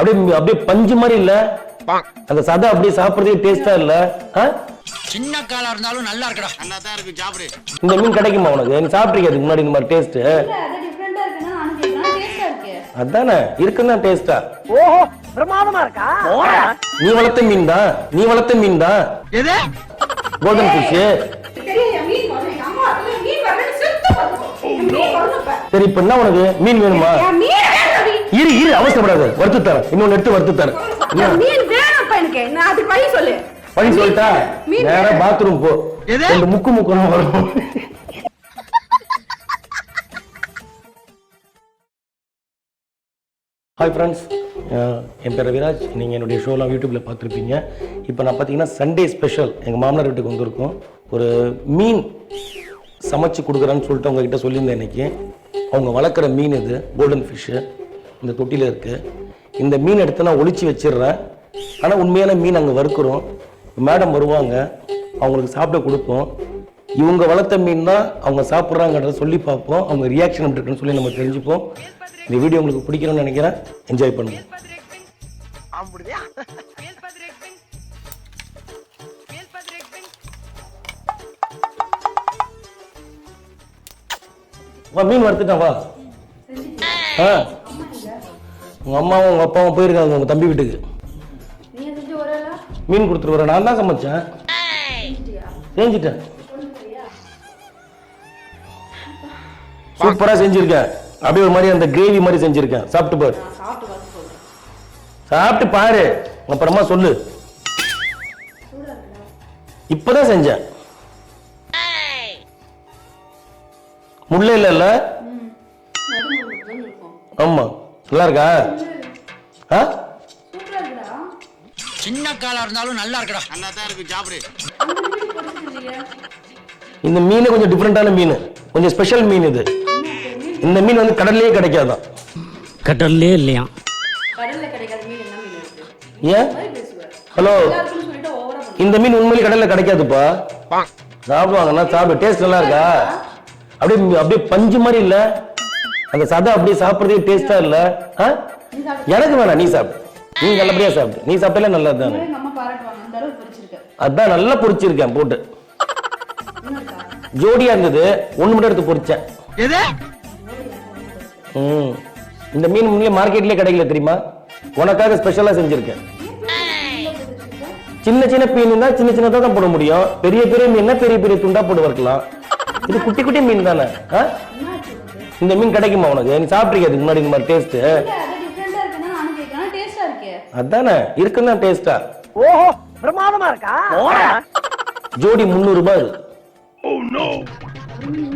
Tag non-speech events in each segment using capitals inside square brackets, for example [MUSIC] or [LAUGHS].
அப்படியே அப்படியே பஞ்சு மாதிரி இல்ல? அந்த சதை அப்படியே சாப்பிடுறதே டேஸ்டா இல்ல? ஆ? சின்ன காலா இருந்தாலும் நல்லா இருக்கடா. நல்லா தான் இருக்கு சாப்பிடு. இந்த மீன் கிடைக்குமா உனக்கு? நீ சாப்பிட்ருக்கிய அதுக்கு முன்னாடி இந்த மாதிரி டேஸ்ட் இல்ல அது டிஃப்ரெண்டா இருக்குன்னா நானும் கேட்கலாம் டேஸ்டா இருக்கு. அதானே இருக்குன்னு டேஸ்டா ஓஹோ பிரமாதமா இருக்கா? நீ வளர்த்த மீன் தான். நீ வளர்த்த மீன் தான். எது? Golden fish. சரி இப்ப என்ன உனக்கு? மீன் வேணுமா? இரு இரு அவசரப்படாத. வறுத்து தரேன் இன்னொன்னு எடுத்து வறுத்து தரேன் மீன் வேணும்ப்பா எனக்கு. நான் அதுக்கு வழி சொல்லு. வழி சொல்லிட்டா? மீன் நேரா. பாத்ரூம் போ. எது? ரெண்டு முக்கு முக்கு வரும். ஹாய் ஃப்ரெண்ட்ஸ் என் பேர் ரவிராஜ். நீங்கள் என்னுடைய ஷோலாம் யூடியூப்பில் பார்த்துருப்பீங்க. இப்போ நான் பார்த்தீங்கன்னா சண்டே ஸ்பெஷல் எங்கள் மாமனார் வீட்டுக்கு வந்திருக்கோம். ஒரு மீன் சமைச்சு கொடுக்குறேன்னு சொல்லிட்டு உங்ககிட்ட சொல்லியிருந்தேன் இன்னைக்கு. அவங்க வளர்க்குற மீன் இது கோல்டன் ஃபிஷ்ஷு இந்த தொட்டியில் இருக்குது இந்த மீன் எடுத்து நான் ஒளிச்சு வச்சிடுறேன். ஆனால் உண்மையான மீன் அங்கே வறுக்கிறோம். மேடம் வருவாங்க. அவங்களுக்கு சாப்பிட கொடுப்போம். இவங்க வளர்த்த மீன் தான் அவங்க சாப்பிட்றாங்கன்றத சொல்லி பார்ப்போம். அவங்க ரியாக்ஷன் எப்படி இருக்குன்னு சொல்லி நம்ம தெரிஞ்சுப்போம். இந்த வீடியோ உங்களுக்கு பிடிக்கணும்னு நினைக்கிறேன். என்ஜாய் பண்ணுங்க. வா மீன் வறுத்துட்டேன் வா. ஆ. உங்க அம்மாவும் உங்க அப்பாவும் போயிருக்காங்க உங்க தம்பி வீட்டுக்கு. மீன் கொடுத்துட்டு வரேன் நான் தான் சமைச்சேன். செஞ்சுட்டேன். சூப்பரா செஞ்சிருக்கேன். அப்படியே ஒரு மாதிரி அந்த கிரேவி மாதிரி செஞ்சிருக்கேன். சாப்பிட்டு பாரு. சாப்பிட்டு பாரு. அப்புறமா சொல்லு. இப்பதான் செஞ்சேன். முள்ள இல்ல? ஆமா. நல்லா இருக்கா ஆ? சின்ன காலா இருந்தாலும் நல்லா இருக்கடா நல்லா தான் இருக்கு சாப்பிடு இந்த மீன் கொஞ்சம் டிஃப்ரெண்டான மீன். கொஞ்சம் ஸ்பெஷல் மீன் இது. இந்த மீன் வந்து கடல்லையே கிடைக்காதான் கடல்லே இல்லையா? கிடைக்காத ஏன்? ஹலோ. இந்த மீன் உண்மையிலே கடல்ல கிடைக்காதுப்பா. சாப்பிடுவாங்கன்னா சாப்பிடு. டேஸ்ட் நல்லா இருக்கா? அப்படியே அப்படியே பஞ்சு மாதிரி இல்ல? அந்த சதை அப்படியே சாப்பிடுறதே டேஸ்டா இல்ல? எனக்கு வேணாம் நீ சாப்பிடு. நீ நல்லபடியா சாப்பிடு. நீ சாப்பிட்டாலே நல்லது தானே அதான் நல்லா பொரிச்சிருக்கேன் போட்டு. ஜோடியா இருந்தது. ஒண்ணு மட்டும் எடுத்து பொரிச்சேன் ம். இந்த மீன் முன்னே மார்க்கெட்லயே கிடைக்கல தெரியுமா? உனக்காக ஸ்பெஷலா செஞ்சிருக்கேன். சின்ன சின்ன மீன் தான் சின்ன சின்னதா தான் போட முடியும். பெரிய பெரிய மீன் பெரிய பெரிய துண்டா போட்டு வறுக்கலாம். இது குட்டி குட்டி மீன் தானே? இந்த மீன் கிடைக்குமா உனக்கு? நீ சாப்பிட்ருக்கிய அதுக்கு முன்னாடி இந்த மாதிரி டேஸ்ட் இல்ல அது டிஃப்ரெண்டா இருக்குன்னா நானும் கேட்கலாம் டேஸ்டா இருக்கே. அதானே இருக்குன்னு தான் டேஸ்டா ஓஹோ பிரமாதமா இருக்கா? ஜோடி முந்நூறு ரூபாய் இது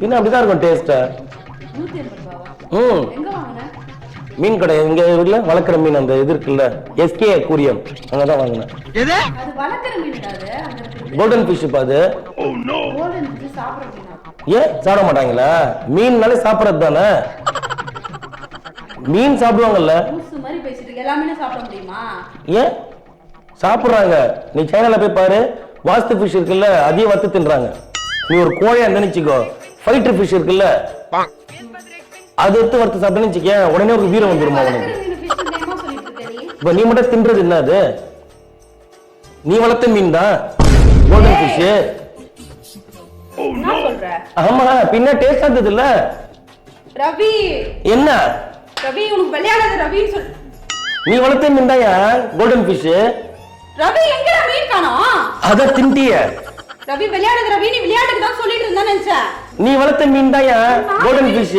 பின்ன அப்படிதான் இருக்கும் டேஸ்டா ம். மீன் கடை எங்க ஊர்ல வளர்க்குற மீன் அந்த இது இருக்குல்ல எஸ்கே கூரியம் அங்கதான் வாங்கினேன். கோல்டன் ஃபிஷ் அது. ஏன் சாப்பிட மாட்டாங்களா? மீன்னாலே சாப்பிடறது தானே? மீன் சாப்பிடுவாங்கல்ல? ஏன்? சாப்பிடுறாங்க. நீ சைனால போய் பாரு. வாஸ்து ஃபிஷ் இருக்குல்ல அதையும் வத்து தின்றாங்க. நீ ஒரு கோழையா நினைச்சுக்கோ. ஃபைட்டர் ஃபிஷ் இருக்குல்ல அது எடுத்து வறுத்து சாப்பிட்டேன்னு வச்சுக்கேன் உடனே ஒரு வீரம் வந்துருமா உனக்கு? இப்ப நீ மட்டும் தின்றது என்ன அது? நீ வளர்த்த மீன் தான்? கோல்டன் ஃபிஷ் என்ன சொல்ற? ஆமா பின்ன டேஸ்ட் இருந்தது இல்ல ரவி. என்ன? ரவி உனக்கு விளையாடாத ரவின்னு சொல். நீ வளர்த்த தான்யா கோல்டன் ஃபிஷ் ரவி எங்கடா மீன் காணோம் அத தின்ட்டிய. ரவி விளையாடாத ரவி நீ விளையாட்டுக்கு தான் சொல்லிட்டு இருந்தா நினைச்சேன். நீ வளர்த்த தான்யா கோல்டன் ஃபிஷ்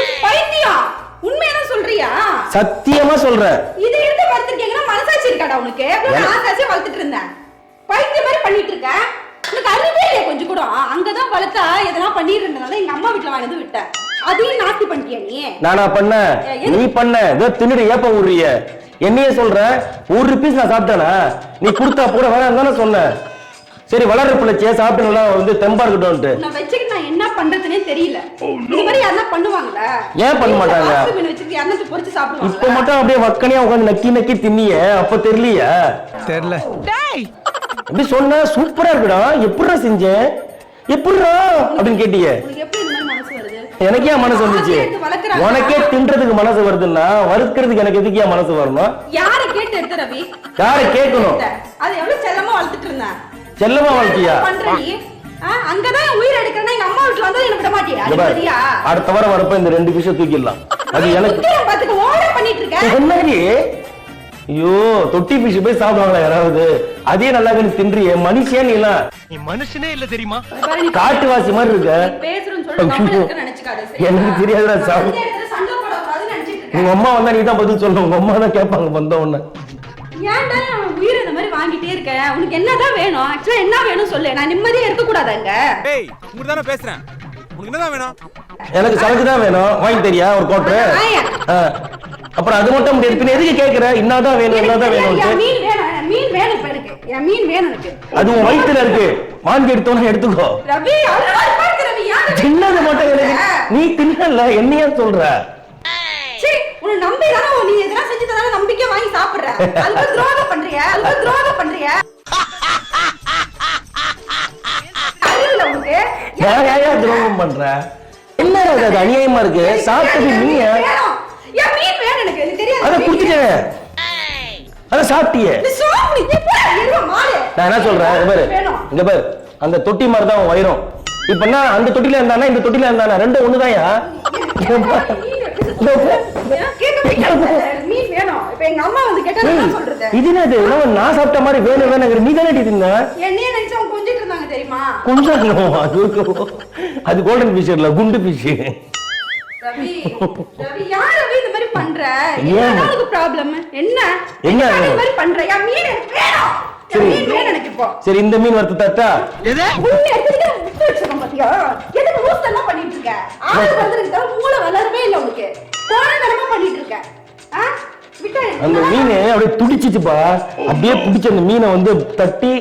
இது பைத்தியம். உண்மையான சொல்றியா? சத்தியமா சொல்றேன். இதை எடுத்து வளர்த்துருக்கீங்கன்னா மனசாட்சி இருக்காடா உனக்கு? எவ்வளவு ஆசாசியா வளர்த்துட்டு இருந்தேன்? பைத்தியம் மாதிரி பண்ணிட்டு இருக்க. உனக்கு அறிவே இல்லையா கொஞ்சம் கூட அங்கதான் வளர்த்தா எதனா பண்ணிருந்தனால எங்க அம்மா வீட்டுல வாங்கி விட்டேன். அதையும் நாஸ்தி பண்ணிட்டியா நீ? நானா பண்ண? நீ பண்ண? ஏதோ தின்னுடு ஏப்ப விடுறிய என்னையே சொல்ற? ஒரு பீஸ் நான் சாப்பிட்டேனா? நீ கொடுத்தா கூட வேணாம் தானே சொன்ன. சரி வளர்ற பிள்ளைச்சிய சாப்பிட்டு நல்லா வந்து தெம்பா இருக்கட்டும்ட்டு நான் வச்சுக்கிட்டு நான் என்ன பண்றதுனே தெரியல. இந்த மாதிரி யாருன்னா பண்ணுவாங்களா ஏன் பண்ண மாட்டாங்க? வச்சுக்கிட்டு யாருன்னா பொரிச்சு இப்ப சாப்பிடுவாங்க மட்டும் அப்படியே வக்கனையா உட்காந்து நக்கி நக்கி தின்னிய? அப்ப தெரியலையா. தெரியல. அப்படி சொன்ன சூப்பரா இருக்குடா. எப்படிடா செஞ்சேன் எப்படிடா? அப்படின்னு வருது? எனக்கு ஏன் மனசு வந்துச்சு. உனக்கே தின்றதுக்கு மனசு வருதுன்னா வறுக்கிறதுக்கு எனக்கு எதுக்கு ஏன் மனசு வரணும்? யாரை கேட்டு எடுத்த ரவி? யாரை கேட்கணும்? அது எவ்வளவு செல்லமா வளர்த்துட்டு இருந்தேன் செல்லமா வளர்த்தியா? அங்கதான் உயிர் எடுக்கிறேன்னா எங்க அம்மா வீட்டுல வந்தா என்ன விட மாட்டியா? அடுத்த வாரம் வரப்ப இந்த ரெண்டு விஷயம் தூக்கிடலாம். அது எனக்கு பண்ணிட்டு இருக்க. என்னடி? ஐயோ தொட்டி பிஷ் போய் சாப்பிடுவாங்களா யாராவது? அதே நல்லா இருக்கு தின்றியே. மனுஷன் நீ நீ மனுஷனே இல்ல தெரியுமா? பாரு, நீ காட்டுவாசி மாதிரி இருக்க? எனக்கு தெரியாதுடா, சாமி. உங்க அம்மா வந்தா நீ தான் பதில் சொல்லணும். உங்க அம்மா தான் கேட்பாங்க வந்த உடனே. ஏன்டா அவன் உயிரை இந்த மாதிரி வாங்கிட்டே இருக்க? உனக்கு என்னதான் வேணும்? என்ன வேணும் சொல்லு. நான் நிம்மதியா இருக்க கூடாதா இங்க? டேய் உங்க தானே பேசுறேன். உனக்கு என்னதான் வேணும்? எனக்கு சரக்கு தான் வேணும். வாங்கி தெரியா? ஒரு கோட்டை. அப்புறம் அது மட்டும் முடியாது. பின்ன எதுக்கு கேக்குற? என்னதான் வேணும் என் வேணும் மீன் வேணும் என் மீன் வேணும் இப்ப எனக்கு. என் மீன் வேணும் எனக்கு. அது உன் வயித்துல இருக்கு. வாங்கி எடுத்தோன்னு எடுத்துக்கோ. ரவி? சின்னது மட்டும் எனக்கு. நீ தின்னல என்னையா சொல்ற? சீ, உன்னை நம்பி தானே நீ எதனா செஞ்சு தந்தானே நம்பிக்கை வாங்கி சாப்பிடுற. அதுக்கு துரோகம் பண்றிய. அதுக்கு துரோகம் பண்றிய. துரோகம் பண்ற? என்ன அது அநியாயமா இருக்கு. சாப்பிட்டது நீ வேணும். என் மீன் வேணும் எனக்கு எனக்கு தெரியாது அத குடுத்துட்டேன் அத சாப்பிட்டியே. நான் என்ன சொல்றேன்? இங்க பாரு. இங்க பாரு. அந்த தொட்டி மாதிரி தான் வயிறும். இப்ப என்ன அந்த தொட்டில இருந்தானா இந்த தொட்டில இருந்தானா? ரெண்டும் சொல்றது? இது என்னது? நான் சாப்பிட்ட மாதிரி வேணும் வேணுங்கிற நீ தானே தெரியுமா? கொஞ்சம் அது கோல்டன் ஃபிஷ் இல்ல குண்டு ஃபிஷ் ரவி [LAUGHS] ரவி யார் ரவி இந்த மாதிரி பண்ற? ஏன்? என்ன உனக்கு ப்ராப்ளம் என்ன? என்ன? எதுக்காக இந்த மாதிரி பண்ற. என் மீன் எனக்கு வேணும். என் சரி. மீன் வேணும் எனக்கு இப்போ. சரி இந்த மீன் வறுத்து தட்டா? உன்னை எடுத்துக்கிட்டு விட்டு வச்சிருக்கோம் பாத்தியா? எதுக்கு லூஸ் எல்லாம் பண்ணிட்டு இருக்க? ஆள் வந்திருக்கு தவிர மூளை வளரவே இல்லை உனக்கு. கோணத்தனமா பண்ணிட்டு இருக்க. ஆ? விட்டா அந்த மீன் அப்படியே துடிச்சிச்சுப்பா. அப்படியே பிடிச்ச அந்த மீனை வந்து தட்டி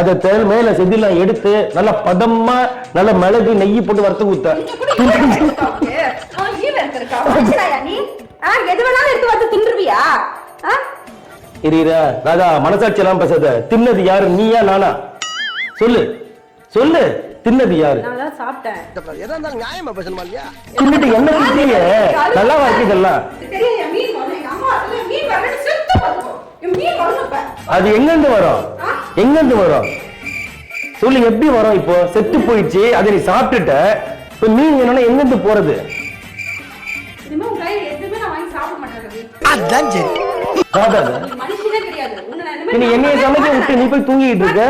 அதை தேல் மேல செதிலாம் எடுத்து நல்லா பதமா நல்ல மிளகு நெய் போட்டு வறுத்து ஊத்த. நீ? ஆ, எது வேணாலும் எடுத்து வந்து தின்றுவியா? ராதா மனசாட்சி எல்லாம் பேசாத. தின்னது யாரு? நீயா நானா? சொல்லு. சொல்லு. தின்னது யாரு? நான் தான் சாப்பிட்டேன். எதா இருந்தாலும் நியாயமா பேசணுமா இல்லையா? தின்னுட்டு என்ன திட்டியே நல்லா இருக்கு இதெல்லாம். அது எங்கிருந்து வரும்? எங்கிருந்து வரும்? சொல்லு எப்படி வரும் இப்போ? செத்து போயிடுச்சு அதை நீ சாப்பிட்டுட்ட. இப்ப மீன் வேணும்னா எங்கிருந்து போறது? அதான் சரி. என்னைய சமைக்க விட்டு நீ போய் தூங்கிட்டு இருக்க?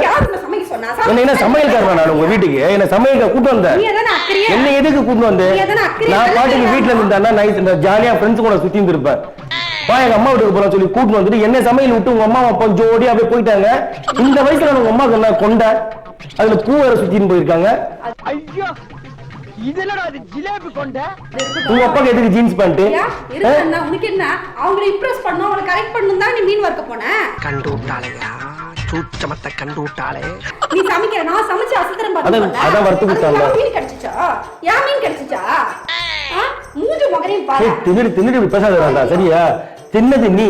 என்ன சமையல்காரனா நான் உங்க வீட்டுக்கு? என்ன சமையல்கார கூட்டு வந்த? நீ எதானே அக்கறையா? என்ன எதுக்கு கூட்டு வந்த? நீ எதனா அக்கறையா? நான் பாட்டுக்கு? வீட்டுல இருந்தா இந்த ஜாலியா ஃப்ரெண்ட்ஸ் கூட சுத்தி இருப்பேன். வா எங்க அம்மா வீட்டுக்கு போறோம் சொல்லி கூட்டு வந்துட்டு என்ன சமையல் விட்டு உங்க அம்மா அப்பா ஜோடியா அப்படியே போயிட்டாங்க. இந்த வயசுல நான் உங்க அம்மாக்கு என்ன கொண்ட அதுல பூ வேற சுத்தின்னு போயிருக்காங்க. ஐயோ! இதெல்லாம் அது ஜிலேபி கொண்ட? உங்க அப்பாக்கு எதுக்கு ஜீன்ஸ் பேண்ட் யா, இருக்குன்னா உனக்கு என்ன? அவங்கள இம்ப்ரெஸ் பண்ணும் அவங்கள கரெக்ட் பண்ணணும் தான் நீ மீன் வறுக்க போன? கண்டு விட்டாளையா சூச்சமத்தை கண்டு நீ சமைக்கிற நான் சமைச்சு அசத்திரம் அதான், அதான் வறுத்து கொடுத்தாங்க. மீன் கிடைச்சிச்சா? யா மீன் கிடைச்சிச்சா? மூஞ்சி முகரையும் பாரு. தின்னுடு தின்னுடு இப்படி பேசாத ராதா சரியா? தின்னது நீ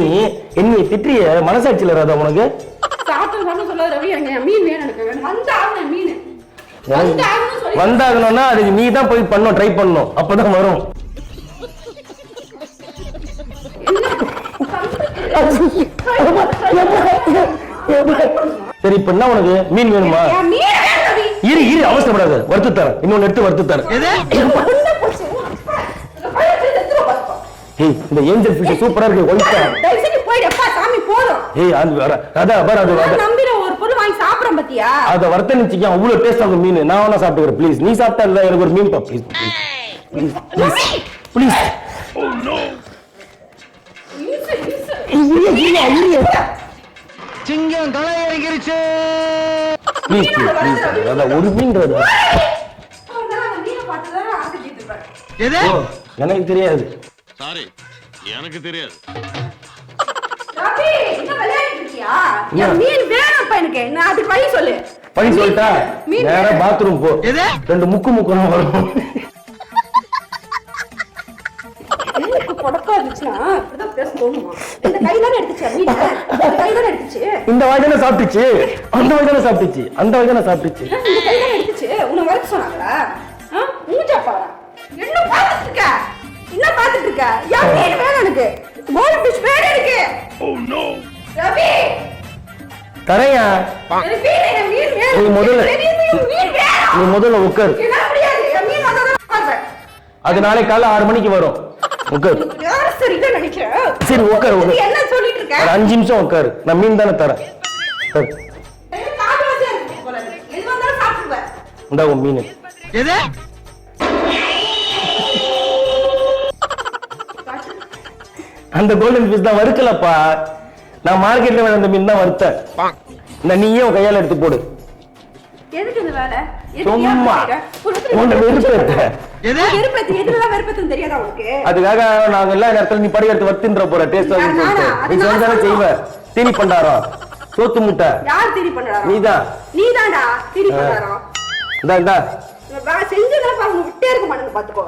என்னைய திட்டிய மனசாட்சியில ராதா உனக்கு? சாப்பிட்டு சாப்பிட்டு சொல்லாத ரவி எனக்கு என் மீன் வேணும் எனக்கு வேணும். வந்து ஆகணும் மீன் வந்தாகணும்னா அதுக்கு நீ தான் போய் பண்ணும் ட்ரை பண்ணணும் அப்பதான் வரும். சரி இப்ப என்ன உனக்கு? மீன் வேணுமா? இரு இரு அவசரப்படாத. வறுத்து தரேன். இன்னொன்னு எடுத்து வறுத்து தரேன். ஏய் இந்த ஏஞ்சல் ஃபிஷ் சூப்பரா இருக்கு. ஒயிட்டா? ஏய் அது வர அதா பாரு அது நான் அத நம்பின ஒரு பொருள் பாத்தியா அத வறுத்த நிச்சயம் அவ்வளவு டேஸ்ட் ஆகும் மீன். நான் வேணா சாப்பிட்டுக்கிறேன். ப்ளீஸ் நீ சாப்பிட்டா இல்ல எனக்கு ஒரு மீன் பா. Please please please please. சிங்கம் அதான் ஒரு எனக்கு தெரியாது. சாரி எனக்கு மீன் வேணும்ப்பா எனக்கு. நான் அதுக்கு வழி சொல்லு. பழி சொல்லிட்டா நேரா. பாத்ரூம் போ? ரெண்டு முக்கு முக்கணும் வரும்? இந்த தானே சாப்பிட்டுச்சு அந்த தானே சாப்பிட்டுச்சு அந்த தானே சாப்பிட்டுச்சு? உன்னை வறுக்க சொன்னாங்களா? ஆ? மூஞ்சா பாரா. என்ன பார்த்துட்டு இருக்க என்ன பார்த்துட்டு இருக்க வேணும் எனக்கு கோல்ட் ஃபிஷ் வேணும் எனக்கு ஓ நோ ரவி தரையா? நீ முதல்ல- எனக்கு மீன் மீன் நீ முதல்ல உட்காரு. அது நாளை காலைல ஆறு மணிக்கு வரும். உட்காரு. சரி உட்காரு நீ உட்காரு என்ன சொல்லிட்டு இருக்க? ஒரு அஞ்சு நிமிஷம் உட்காரு. நான் மீன் தானே தரேன். இந்தா உன் மீன். அந்த கோல்டன் ஃபிஷ் தான் வறுக்கலப்பா. நான் மார்க்கெட்ல வேற அந்த மீன் தான் வறுத்தேன். இந்த நீயே உன் கையால எடுத்து போடு. சும்மா. உன்னை வெறுப்பேத்த அதுக்காக நாங்க எல்லா நேரத்துல நீ படி எடுத்து வறுத்துன்ற போற டேஸ்ட் நீ நான் சொல்லிதானே செய்வ தீனி பண்டாரம். சோத்து முட்டை. யார் தீனி பண்றாரோ நீதான். நீதான்டா. தீனி பண்றாரோ இந்தா இந்தா. செஞ்சதெல்லாம் பாருங்க விட்டே இருக்க மாட்டேங்க பாத்துக்கோ.